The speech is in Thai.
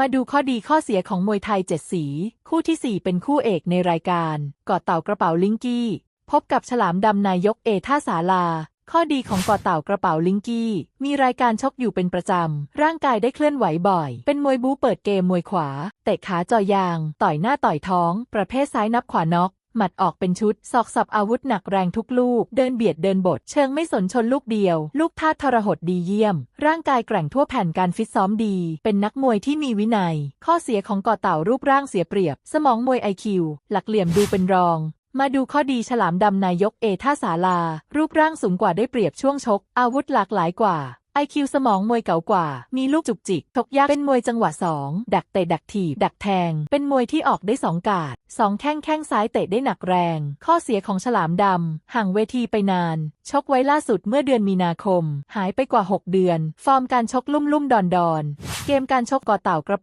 มาดูข้อดีข้อเสียของมวยไทยเจ็ดสี คู่ที่ 4 เป็นคู่เอกในรายการกอดเต่ากระเป๋าลิงกี้ พบกับฉลามดำนายกเอท่าสาลา ข้อดีของกอดเต่ากระเป๋าลิงกี้ มีรายการชกอยู่เป็นประจำ ร่างกายได้เคลื่อนไหวบ่อย เป็นมวยบู๊เปิดเกมมวยขวา เตะขาจ่อยาง ต่อยหน้าต่อยท้อง ประเภทซ้ายนับขวาน็อก หมัดออกเป็นชุดศอกสับอาวุธหนักแรงทุกลูก เดินเบียดเดินบดเชิงไม่สนชนลูกเดียว ลูกท่าทรหดดีเยี่ยม ร่างกายแกร่งทั่วแผ่นการฟิตซ้อมดี เป็นนักมวยที่มีวินัย ข้อเสียของก่อเต่ารูปร่างเสียเปรียบ สมองมวยไอคิวหลักเหลี่ยมดูเป็นรองมาดูข้อดีฉลามดำนายกเอท่าสาลา รูปร่างสูงกว่าได้เปรียบช่วงชก อาวุธหลากหลายกว่า ไอคิวสมองมวยเก่ากว่า มีลูกจุกจิกชกยากเป็นมวยจังหวะสอง ดักเตะดักถีบดักแทง เป็นมวยที่ออกได้สองกาดสองแข้งแข้งซ้ายเตะได้หนักแรง ข้อเสียของฉลามดำ ห่างเวทีไปนาน ชกไว้ล่าสุดเมื่อเดือนมีนาคม หายไปกว่า 6 เดือน ฟอร์มการชกลุ่มลุ่มดอนดอน เกมการชกก่อเต่ากระ